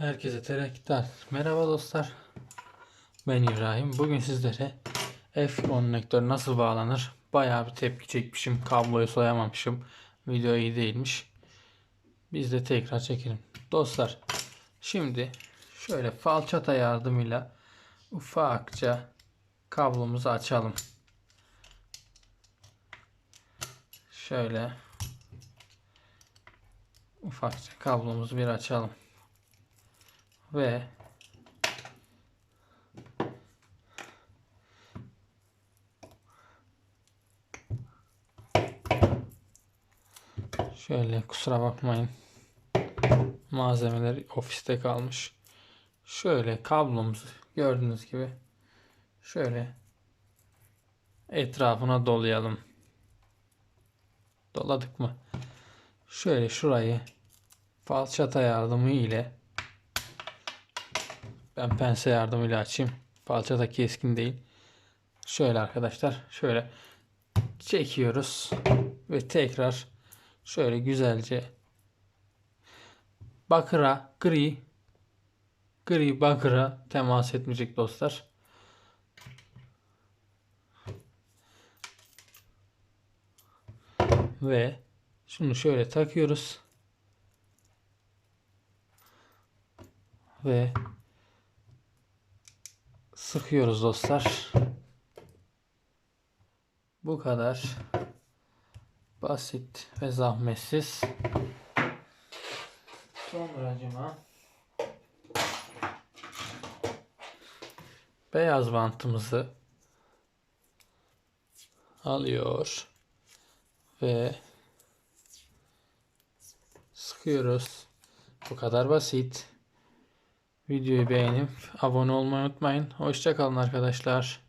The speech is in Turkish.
Herkese terakkiler. Merhaba dostlar. Ben İbrahim. Bugün sizlere F konnektör nasıl bağlanır? Bayağı bir tepki çekmişim. Kabloyu soyamamışım. Video iyi değilmiş. Biz de tekrar çekelim. Dostlar şimdi şöyle falçata yardımıyla ufakça kablomuzu açalım. Şöyle ufakça kablomuzu bir açalım. Ve şöyle kusura bakmayın. Malzemeler ofiste kalmış. Şöyle kablomuzu gördüğünüz gibi şöyle etrafına dolayalım. Doladık mı? Şöyle şurayı falçata yardımı ile ben pense yardımıyla açayım. Falçata keskin değil. Şöyle arkadaşlar. Şöyle çekiyoruz. Ve tekrar şöyle güzelce bakıra gri gri bakıra temas etmeyecek dostlar. Ve şunu şöyle takıyoruz. Ve sıkıyoruz dostlar. Bu kadar basit ve zahmetsiz. Sonracıma beyaz bantımızı alıyor ve sıkıyoruz. Bu kadar basit. Videoyu beğenip abone olmayı unutmayın. Hoşçakalın arkadaşlar.